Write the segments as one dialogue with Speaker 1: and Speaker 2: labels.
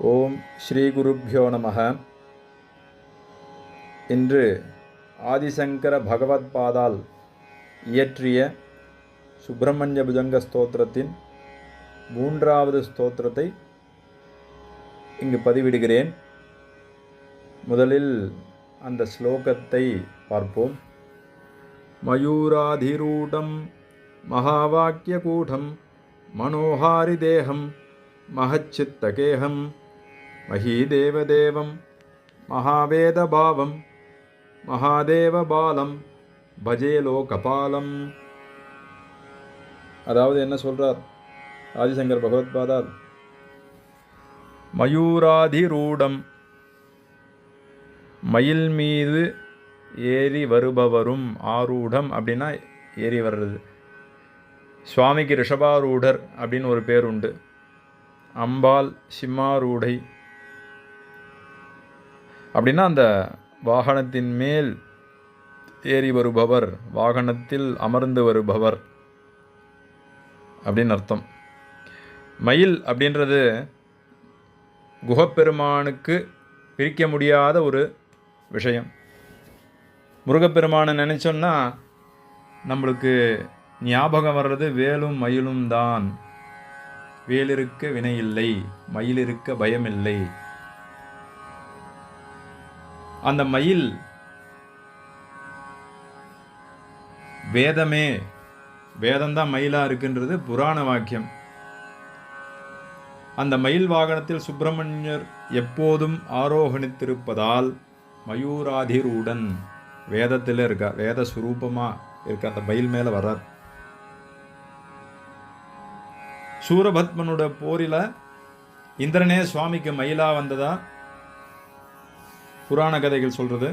Speaker 1: ஓம் ஸ்ரீ குருப்பியோ நம இன்று ஆதிசங்கர பகவத் பாதால் இயற்றிய சுப்பிரமணிய புஜங்க ஸ்தோத்திரத்தின் மூன்றாவது ஸ்தோத்திரத்தை இங்கு பதிவிடுகிறேன். முதலில் அந்த ஸ்லோகத்தை பார்ப்போம். மயூராதிரூடம் மகாவாக்கியகூடம் மனோஹாரிதேகம் மகச்சித்தகேகம் மகீதேவதேவம் மகாவேதபாவம் மகாதேவபாலம் பஜே லோகபாலம் அதாவது என்ன சொல்கிறார் ஆதிசங்கர் பகவத்பாதார் மயூராதிரூடம் மயில் மீது ஏறி வருபவரும் ஆரூடம் அப்படின்னா ஏறி வர்றது. சுவாமிக்கு ரிஷபாரூடர் அப்படின்னு ஒரு பேர் உண்டு. அம்பாள் சிம்மாரூடை அப்படின்னா அந்த வாகனத்தின் மேல் ஏறி வருபவர் வாகனத்தில் அமர்ந்து வருபவர் அப்படின்னு அர்த்தம். மயில் அப்படின்றது குகப்பெருமானுக்கு பிரிக்க முடியாத ஒரு விஷயம். முருகப்பெருமானை நினச்சோன்னா நம்மளுக்கு ஞாபகம் வர்றது வேலும் மயிலும் தான். வேலிருக்க வினையில்லை மயிலிருக்க பயமில்லை. அந்த மயில் வேதமே வேதம்தான் மயிலாக இருக்குன்றது புராண வாக்கியம். அந்த மயில் வாகனத்தில் சுப்பிரமணியர் எப்போதும் ஆரோகணித்திருப்பதால் மயூராதிரூடன் வேதத்தில் இருக்கா வேத சுரூபமாக இருக்க அந்த மயில் மேலே வர்றார். சூரபத்மனோட போரில் இந்திரனே சுவாமிக்கு மயிலாக வந்ததா புராண கதைகள் சொல்கிறது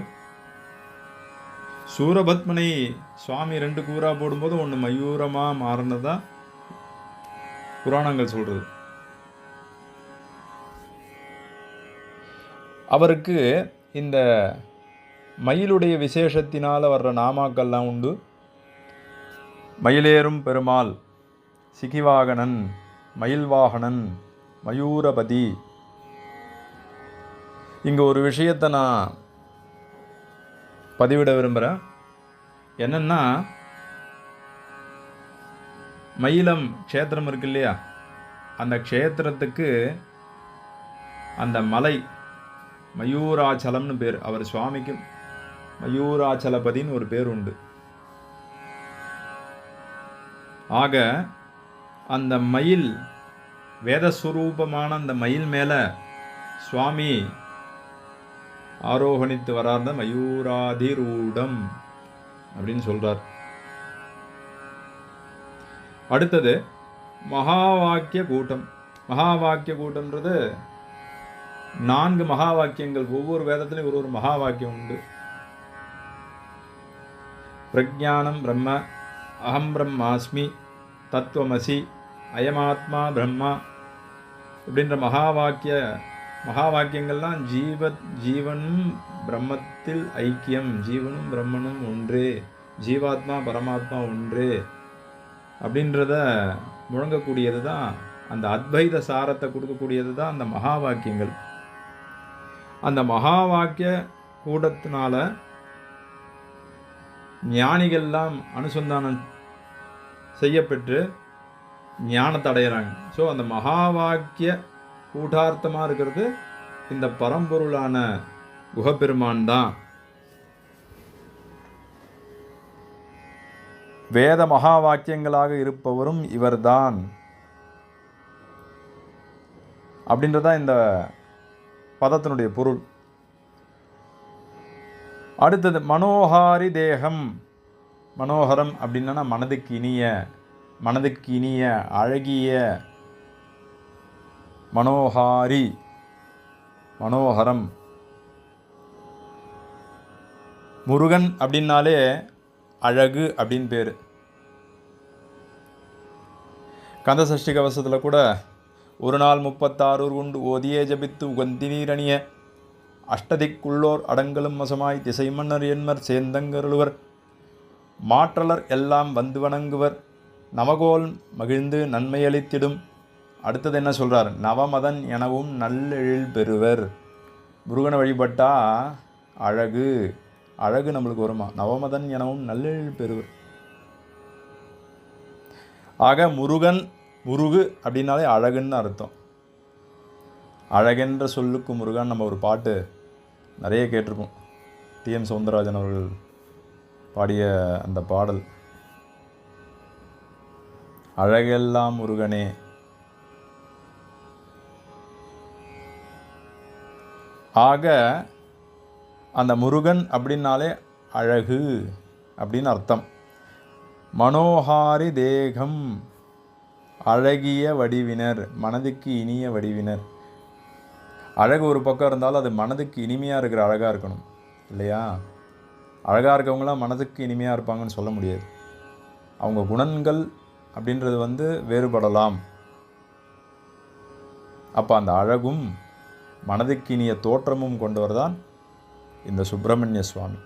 Speaker 1: சூரபத்மனை சுவாமி ரெண்டு கூறா போடும்போது ஒன்று மயூரமாக மாறினதா புராணங்கள் சொல்கிறது அவருக்கு இந்த மயிலுடைய விசேஷத்தினால் வர்ற நாமாக்கள்லாம் உண்டு. மயிலேறும் பெருமாள் சிகிவாகனன் மயில்வாகனன் மயூரபதி இங்கே ஒரு விஷயத்தை நான் பதிவிட விரும்புகிறேன் என்னென்னா மயிலம் க்ஷேத்திரம் இருக்கு இல்லையா? அந்த க்ஷேத்திரத்துக்கு அந்த மலை மயூராச்சலம்னு பேர். அவர் சுவாமிக்கு மயூராச்சலபதின்னு ஒரு பேர் உண்டு. ஆக அந்த மயில் வேதஸ்வரூபமான அந்த மயில் மேலே சுவாமி ஆரோகணித்து வரார்ந்த மயூராதிரூடம் அப்படின்னு சொல்றார். அடுத்தது மகா வாக்கிய கூட்டம். மகா வாக்கிய கூட்டம்ன்றது நான்கு மகா வாக்கியங்கள் ஒவ்வொரு வேதத்திலையும் ஒரு ஒரு மகா வாக்கியம் உண்டு. பிரஜானம் பிரம்ம அகம் பிரம்மாஸ்மி தத்துவமசி அயமாத்மா பிரம்மா இப்படின்ற மகா வாக்கிய மகா வாக்கியங்கள்லாம் ஜீவ ஜீவனும் பிரம்மத்தில் ஐக்கியம் ஜீவனும் பிரம்மனும் ஒன்று ஜீவாத்மா பரமாத்மா ஒன்று அப்படின்றத முழங்கக்கூடியது தான் அந்த அத்வைத சாரத்தை கொடுக்கக்கூடியது தான் அந்த மகா வாக்கியங்கள் அந்த மகா வாக்கிய கூடத்தினால ஞானிகள்லாம் அனுசந்தானம் செய்யப்பெற்று ஞானத்தை அடையிறாங்க ஸோ அந்த மகா வாக்கிய கூட்டார்த்தமாக இருக்கிறது. இந்த பரம்பொருளான குகப்பெருமான் தான். வேத மகா வாக்கியங்களாக இருப்பவரும் இவர்தான். அப்படின்றதான் இந்த பதத்தினுடைய பொருள். அடுத்தது மனோஹாரி தேகம். மனோகரம் அப்படின்னா மனதுக்கு இனிய மனதுக்கு இனிய அழகிய மனோஹாரி. மனோகரம் முருகன் அப்படின்னாலே அழகு அப்படின்னு பேர். கந்த சஷ்டி கவசத்தில் கூட ஒரு நாள் முப்பத்தாறு உண்டு ஓதியே ஜபித்து உகந்தி நீரணிய. அஷ்டதிக்குள்ளோர் அடங்கலும் மசமாய் திசை மன்னர் என்மர் சேந்தங்கருளுவர் மாற்றலர் எல்லாம் வந்து வணங்குவர். நமகோல் மகிழ்ந்து நன்மையளித்திடும். அடுத்தது என்ன சொல்கிறார் நவமதன் எனவும் நல்லெழில் பெறுவர். முருகனை வழிபட்டால் அழகு. அழகு நம்மளுக்கு வருமா? நவமதன் எனவும் நல்லெழில் பெறுவர். ஆக முருகன் முருகு அப்படின்னாலே அழகுன்னு அர்த்தம். அழகென்ற சொல்லுக்கு முருகன் நம்ம ஒரு பாட்டு நிறைய கேட்டிருப்போம் டிஎம் சவுந்தரராஜன் அவர்கள் பாடிய அந்த பாடல். அழகெல்லாம் முருகனே ஆக அந்த முருகன் அப்படின்னாலே அழகு அப்படின்னு அர்த்தம். மனோஹாரி தேகம் அழகிய வடிவினர் மனதுக்கு இனிய வடிவினர். அழகு ஒரு பக்கம் இருந்தாலும் அது மனதுக்கு இனிமையாக இருக்கிற அழகாக இருக்கணும் இல்லையா? அழகாக இருக்கவங்களாம் மனதுக்கு இனிமையாக இருப்பாங்கன்னு சொல்ல முடியாது. அவங்க குணங்கள் அப்படின்றது வந்து வேறுபடலாம். அப்போ அந்த அழகும் மனதுக்கு இனிய தோற்றமும் கொண்டவர் தான் இந்த சுப்பிரமணிய சுவாமி.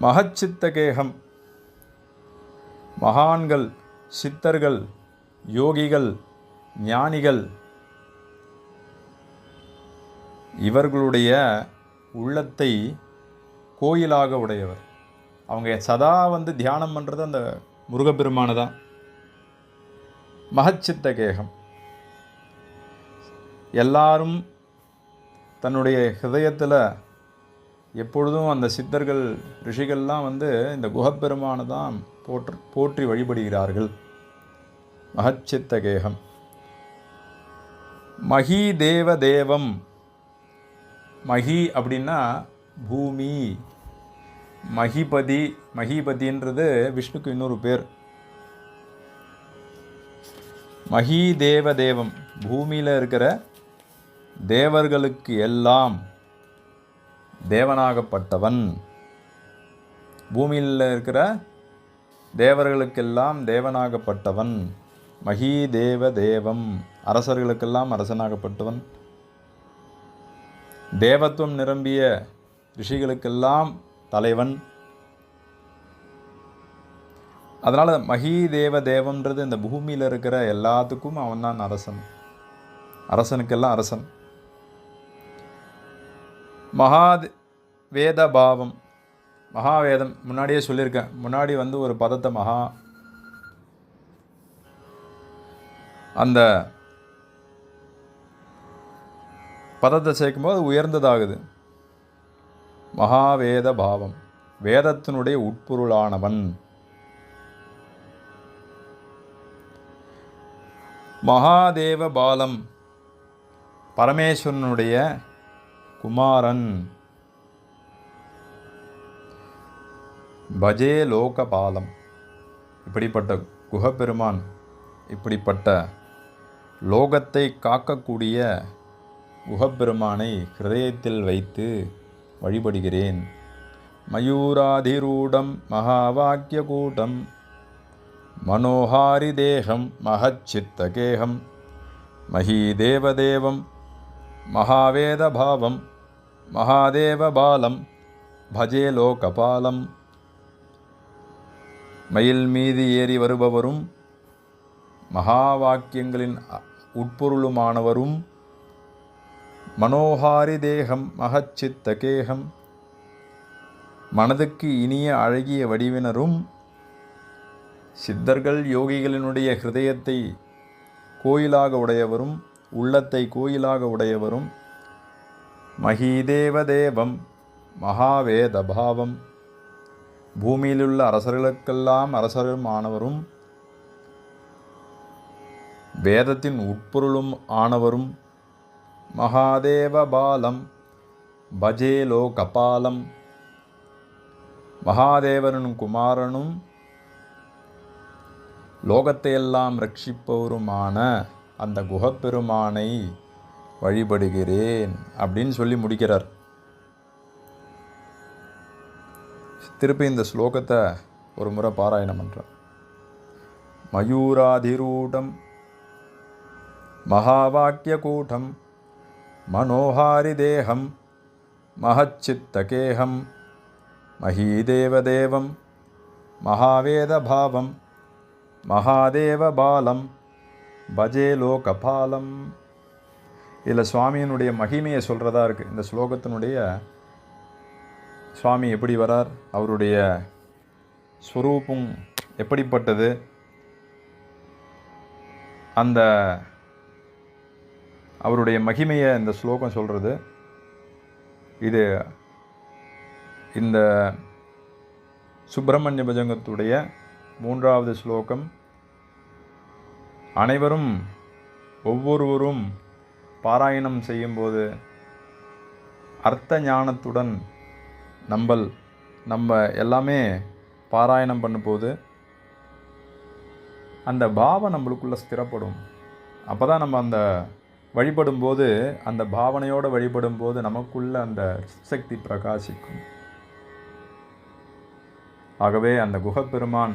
Speaker 1: மகச்சித்தகேகம். மகான்கள் சித்தர்கள் யோகிகள் ஞானிகள் இவர்களுடைய உள்ளத்தை கோயிலாக உடையவர். அவங்க சதா வந்து தியானம் பண்ணுறது அந்த முருகப்பெருமானை தான். மகச்சித்த கேகம் எல்லாரும் தன்னுடைய ஹிருதயத்தில் எப்பொழுதும் அந்த சித்தர்கள் ரிஷிகள்லாம் வந்து இந்த குகப்பெருமானை தான் போற்று போற்றி வழிபடுகிறார்கள். மகச்சித்த கேகம் மகி தேவ தேவம் மகி அப்படின்னா பூமி. மகிபதி மகிபதின்றது விஷ்ணுக்கு இன்னொரு பேர். மகி தேவ தேவம் பூமியில் இருக்கிற தேவர்களுக்கு எல்லாம் தேவனாகப்பட்டவன். பூமியில் இருக்கிற தேவர்களுக்கெல்லாம் தேவனாகப்பட்டவன். மகி தேவ தேவம். அரசர்களுக்கெல்லாம் அரசனாகப்பட்டவன். தேவத்துவம் நிரம்பிய ரிஷிகளுக்கெல்லாம் தலைவன். அதனால் மகி தேவ தேவன்றது இந்த பூமியில் இருக்கிற எல்லாத்துக்கும் அவன்தான் அரசன். அரசனுக்கெல்லாம் அரசன். மகா வேத பாவம் மகாவேதம் முன்னாடியே சொல்லியிருக்கேன். முன்னாடி வந்து ஒரு பதத்தை மகா. அந்த பதத்தை சேர்க்கும்போது உயர்ந்ததாகுது. மகாவேத பாவம் வேதத்தினுடைய உட்பொருளானவன். மகாதேவ பாலம் பரமேஸ்வரனுடைய குமாரன். பஜே லோகபாலம். இப்படிப்பட்ட குகப்பெருமான் இப்படிப்பட்ட லோகத்தை காக்கக்கூடிய குகப்பெருமானை ஹிருதயத்தில் வைத்து வழிபடுகிறேன். மயூராதிரூடம் மகாவாக்கிய கூட்டம் மனோஹாரி தேகம் மகச்சித்தகேகம் மகீதேவதேவம் மகாவேதபாவம் மகாதேவபாலம் பஜே லோகபாலம் மயில் மீது ஏறி வருபவரும் மகா வாக்கியங்களின் உட்பொருளுமானவரும் மனோஹாரி தேகம் மகச்சித்த கேகம். மனதுக்கு இனிய அழகிய வடிவினரும் சித்தர்கள் யோகிகளினுடைய ஹிருதயத்தை கோயிலாக உடையவரும் உள்ளத்தை கோயிலாக உடையவரும் மகிதேவதேவம் மகாவேதபாவம். பூமியிலுள்ள அரசர்களுக்கெல்லாம் அரசரும் ஆனவரும் வேதத்தின் உட்பொருளும் ஆனவரும் மகாதேவ பாலம் பஜேலோ கபாலம் மகாதேவனும் குமாரனும் லோகத்தையெல்லாம் ரட்சிப்பவருமான அந்த குகப்பெருமானை வழிபடுகிறேன் அப்படின்னு சொல்லி முடிக்கிறார். திருப்பி இந்த ஸ்லோகத்தை ஒரு முறை பாராயணம் பண்ணுறோம் மயூராதிரூடம் மகாவாக்கியகூட்டம் மனோஹாரிதேகம் மகச்சித்தகேகம் மகீதேவதேவம் மகாவேதபாவம் மகாதேவ பாலம் பஜே லோகபாலம் இதில் சுவாமியினுடைய மகிமையை சொல்கிறதா இருக்குது இந்த ஸ்லோகத்தினுடைய சுவாமி எப்படி வரார் அவருடைய ஸ்வரூபம் எப்படிப்பட்டது அந்த அவருடைய மகிமையை இந்த ஸ்லோகம் சொல்கிறது இது இந்த சுப்பிரமணிய பஜங்கத்துடைய மூன்றாவது ஸ்லோகம். அனைவரும் ஒவ்வொருவரும் பாராயணம் செய்யும்போது அர்த்த ஞானத்துடன் நம்பல் நம்ம எல்லாமே பாராயணம் பண்ணும்போது அந்த பாவம் நம்மளுக்குள்ளே ஸ்திரப்படும். அப்போ தான் நம்ம அந்த வழிபடும்போது அந்த பாவனையோடு வழிபடும்போது நமக்குள்ள அந்த சக்தி பிரகாசிக்கும். ஆகவே அந்த குகப்பெருமான்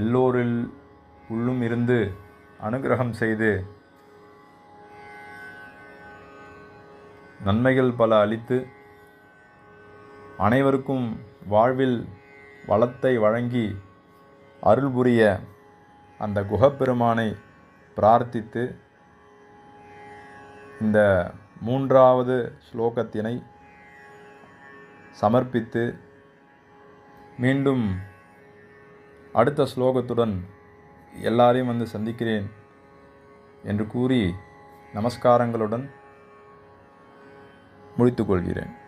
Speaker 1: எல்லோரில் உள்ளும் இருந்து அனுகிரகம் செய்து நன்மைகள் பல அளித்து அனைவருக்கும் வாழ்வில் வளத்தை வழங்கி அருள் புரிய அந்த குகப்பெருமானை பிரார்த்தித்து இந்த மூன்றாவது ஸ்லோகத்தினை சமர்ப்பித்து மீண்டும் அடுத்த ஸ்லோகத்துடன் எல்லாரையும் வந்து சந்திக்கிறேன் என்று கூறி நமஸ்காரங்களுடன் முடித்துக்கொள்கிறேன்.